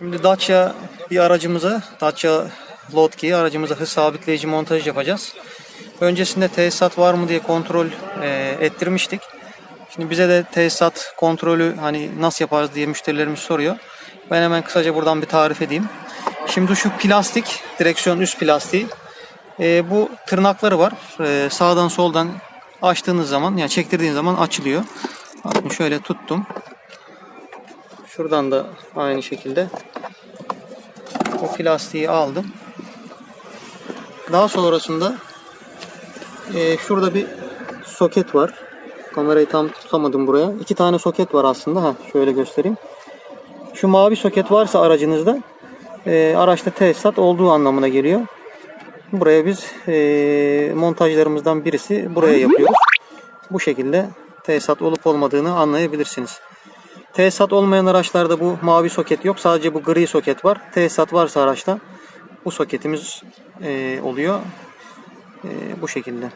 Şimdi Dacia bir aracımıza, Dacia Loadkey aracımıza hız sabitleyici montaj yapacağız. Öncesinde tesisat var mı diye kontrol e, ettirmiştik. Şimdi bize de tesisat kontrolü hani nasıl yaparız diye müşterilerimiz soruyor. Ben hemen kısaca buradan bir tarif edeyim. Şimdi şu plastik, direksiyon üst plastiği. E, bu tırnakları var. E, sağdan soldan açtığınız zaman, yani çektirdiğiniz zaman açılıyor. Bakın şöyle tuttum. Şuradan da aynı şekilde o plastiği aldım. Daha sonrasında e, şurada bir soket var. Kamerayı tam tutamadım buraya. İki tane soket var aslında. Ha, şöyle göstereyim. Şu mavi soket varsa aracınızda e, araçta tesisat olduğu anlamına geliyor. Buraya biz e, montajlarımızdan birisi buraya yapıyoruz. Bu şekilde tesisat olup olmadığını anlayabilirsiniz. Tesisat olmayan araçlarda bu mavi soket yok. Sadece bu gri soket var. Tesisat varsa araçta bu soketimiz e, oluyor. E, bu şekilde.